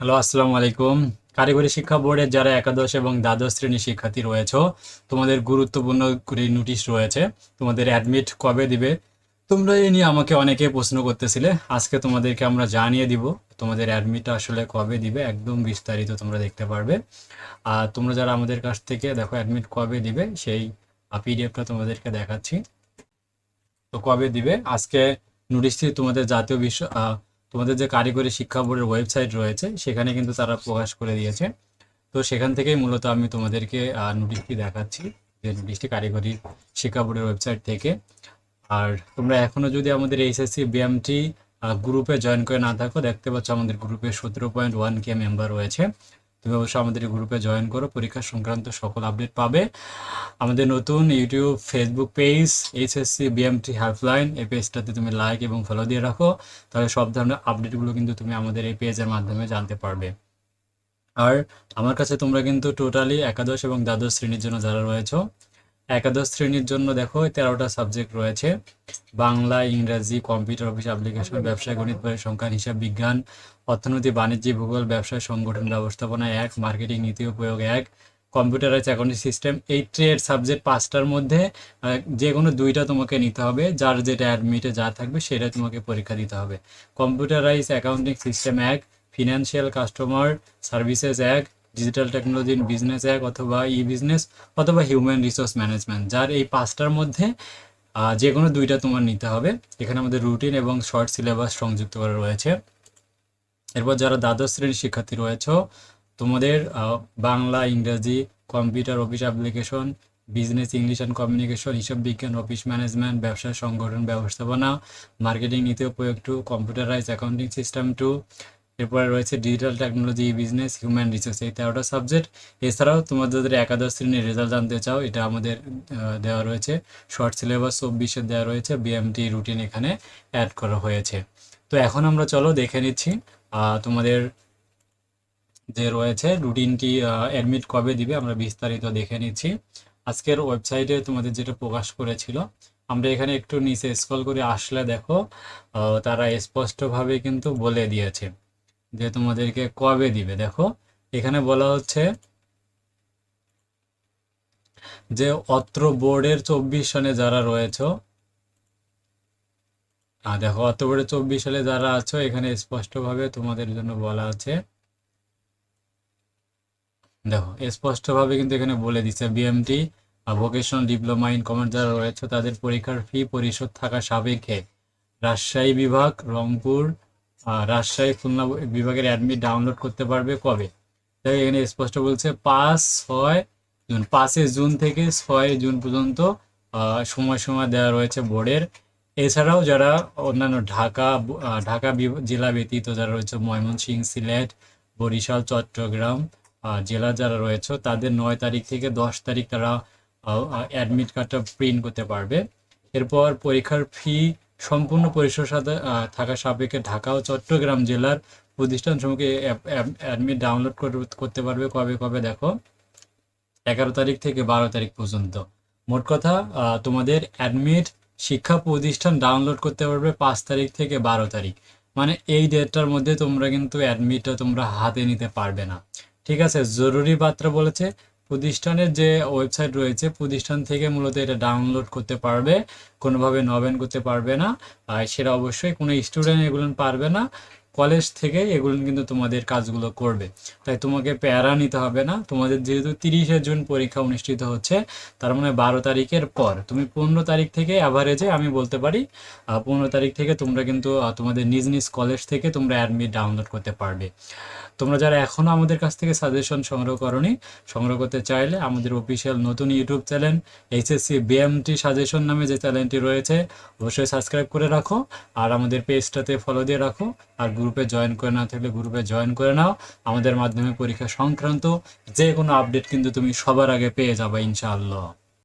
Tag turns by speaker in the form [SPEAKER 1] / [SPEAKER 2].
[SPEAKER 1] Hello, আসসালামু আলাইকুম। কারিগরি শিক্ষা বোর্ডের যারা একাদশ এবং দ্বাদশ শ্রেণির শিক্ষার্থী রয়েছে, তোমাদের গুরুত্বপূর্ণ নোটিশ রয়েছে। তোমাদের অ্যাডমিট কবে দিবে? তোমরা এই নিয়ে আমাকে অনেকে প্রশ্ন করতেছিলে। আজকে তোমাদেরকে আমরা জানিয়ে দিব তোমাদের অ্যাডমিট আসলে কবে দিবে, একদম বিস্তারিত তোমরা দেখতে পারবে। আর তোমরা যারা আমাদের কাছ থেকে দেখো অ্যাডমিট কবে দিবে, সেই পিডিএফটা তোমাদেরকে দেখাচ্ছি। তো কবে দিবে? আজকে নোটিশটি তোমাদের জাতীয় বিশ্ব তোমাদের যে কারিগরি শিক্ষা বোর্ডের ওয়েবসাইট রয়েছে, সেখানে কিন্তু তারা প্রকাশ করে দিয়েছে। তো সেখান থেকেই মূলত আমি তোমাদেরকে নোটিশটি দেখাচ্ছি, যে নোটিশটি কারিগরি শিক্ষা বোর্ডের ওয়েবসাইট থেকে। আর তোমরা এখনও যদি আমাদের এইচএসসি বিএমটি গ্রুপে জয়েন করে না থাকো, দেখতে পাচ্ছ আমাদের গ্রুপে সতেরো পয়েন্ট ওয়ান কে মেম্বার রয়েছে। তুমি আমাদের গ্রুপে জয়েন করো, পরীক্ষা সংক্রান্ত সকল আপডেট পাবে। আমাদের নতুন YouTube Facebook page HSC BMT helpline এই পেজটাতে তুমি লাইক এবং ফলো দিয়ে রাখো। তাহলে সব ধরনের আপডেটগুলো কিন্তু তুমি আমাদের এই পেজের মাধ্যমে জানতে পারবে। আর আমার কাছে তোমরা কিন্তু টোটালি একাদশ এবং দ্বাদশ শ্রেণির জন্য যারা রয়েছে একাদশ শ্রেণির জন্য দেখো তেরোটা সাবজেক্ট রয়েছে। বাংলা, ইংরাজি কম্পিউটার অফিস অ্যাপ্লিকেশন ব্যবসায় গণিত পরিসংখ্যান হিসাব বিজ্ঞান, অর্থনীতি, বাণিজ্য, ভূগোল, ব্যবসায় সংগঠন ব্যবস্থাপনা এক মার্কেটিং নীতি উপয়োগ এক কম্পিউটারাইজ অ্যাকাউন্টিং সিস্টেম এই ট্রেড সাবজেক্ট পাঁচটার মধ্যে যে কোনো দুইটা তোমাকে নিতে হবে। যার যেটা অ্যাডমিটে যা থাকবে সেটা তোমাকে পরীক্ষা দিতে হবে। কম্পিউটারাইজ অ্যাকাউন্টিং সিস্টেম এক ফিনান্সিয়াল কাস্টমার সার্ভিসেস এক ডিজিটাল টেকনোলজি ইন বিজনেস এক অথবা ই বিজনেস অথবা হিউম্যান রিসোর্স ম্যানেজমেন্ট যার এই পাঁচটার মধ্যে যে কোনো দুইটা তোমার নিতে হবে। এখানে আমাদের রুটিন এবং শর্ট সিলেবাস সংযুক্ত করা রয়েছে। এরপর যারা দ্বাদশ শ্রেণির শিক্ষার্থী রয়েছে, তোমাদের বাংলা, ইংরেজি computer office application business English and communication হিসাব বিজ্ঞান অফিস ম্যানেজমেন্ট ব্যবসা, সংগঠন, ব্যবস্থাপনা মার্কেটিং নীতি উপয়োগ two computerise accounting system two এরপরে রয়েছে digital technology business human resource এই তেরোটা সাবজেক্ট এছাড়াও তোমাদের যদি একাদশ শ্রেণির রেজাল্ট জানতে চাও, এটা আমাদের দেওয়া রয়েছে। শর্ট সিলেবাস চব্বিশে দেওয়া রয়েছে বিএমটি রুটিন এখানে অ্যাড করা হয়েছে। তো এখন আমরা চলো দেখে নিচ্ছি তোমাদের যে রয়েছে রুটিনটি অ্যাডমিট কবে দিবে, আমরা বিস্তারিত দেখে নিচ্ছি। আজকের ওয়েবসাইটে তোমাদের যেটা প্রকাশ করেছিল, আমরা এখানে একটু নিচে স্ক্রল করে আসলে দেখো তারা স্পষ্টভাবে কিন্তু বলে দিয়েছে। যে তোমাদেরকে কবে দিবে, দেখো। এখানে বলা হচ্ছে যে অত্র বোর্ডের চব্বিশ সনে যারা রয়েছে দেখো, অত্র বোর্ডের চব্বিশ সালে যারা আছো, এখানে স্পষ্টভাবে তোমাদের জন্য বলা আছে। দেখো, স্পষ্টভাবে কিন্তু এখানে বলে দিচ্ছে BMT vocational diploma in commerce যারা রয়েছে, তাদের পরীক্ষার ফি পরিশোধ থাকা সাপেক্ষে। রাজশাহী বিভাগ, রংপুর রাজশাহী খুলনা বিভাগের অ্যাডমিট ডাউনলোড করতে পারবে কবে? দেখো এখানে স্পষ্ট বলছে পাঁচ ছয় জুন পাঁচে জুন থেকে ছয় জুন পর্যন্ত আহ, সময় সময় দেওয়া রয়েছে বোর্ডের। এছাড়াও যারা অন্যান্য ঢাকা ঢাকা জেলা ব্যতীত যারা রয়েছে ময়মনসিংহ সিলেট বরিশাল চট্টগ্রাম জেলা যারা রয়েছে তাদের নয় তারিখ থেকে দশ তারিখ তারা অ্যাডমিট কার্ডটা প্রিন্ট করতে পারবে। এরপর পরীক্ষার ফি সম্পূর্ণ পরিসর সাথে থাকা সাপেক্ষে ঢাকা ও চট্টগ্রাম জেলার প্রতিষ্ঠান সমূহকে অ্যাডমিট ডাউনলোড করতে পারবে কবে কবে দেখো। এগারো তারিখ থেকে বারো তারিখ পর্যন্ত। মোট কথা তোমাদের অ্যাডমিট শিক্ষা প্রতিষ্ঠান ডাউনলোড করতে পারবে পাঁচ তারিখ থেকে বারো তারিখ। মানে এই ডেটটার মধ্যে তোমরা কিন্তু অ্যাডমিটটা তোমরা হাতে নিতে পারবে না। ঠিক আছে? জরুরি বার্তা বলেছে প্রতিষ্ঠানের যে ওয়েবসাইট রয়েছে, প্রতিষ্ঠান থেকে মূলত এটা ডাউনলোড করতে পারবে। কোনোভাবে নবেন করতে পারবে না। আর সেটা অবশ্যই কোনো স্টুডেন্ট এগুলো পারবে না। কলেজ থেকে এগুলো কিন্তু তোমাদের কাজগুলো করবে। তাই তোমাকে প্যারা নিতে হবে না। তোমাদের যেহেতু তিরিশে জুন পরীক্ষা অনুষ্ঠিত হচ্ছে, তার মানে বারো তারিখের পর। তুমি পনেরো তারিখ থেকে অ্যাভারেজে আমি বলতে পারি পনেরো তারিখ থেকে তোমরা কিন্তু তোমাদের নিজ নিজ কলেজ থেকে তোমরা অ্যাডমিট ডাউনলোড করতে পারবে। তোমরা যারা এখনও আমাদের কাছ থেকে সাজেশন সংগ্রহ করনি, সংগ্রহ করতে চাইলে আমাদের অফিসিয়াল নতুন YouTube channel HSC BMT suggestion নামে যে চ্যানেলটি রয়েছে, অবশ্যই সাবস্ক্রাইব করে রাখো। আর আমাদের পেজটাতে ফলো দিয়ে রাখো। আর গ্রুপে জয়েন করে না থাকলে গ্রুপে জয়েন করে নাও। আমাদের মাধ্যমে পরীক্ষা সংক্রান্ত যে কোনো আপডেট কিন্তু তুমি সবার আগে পেয়ে যাবে ইনশাআল্লাহ।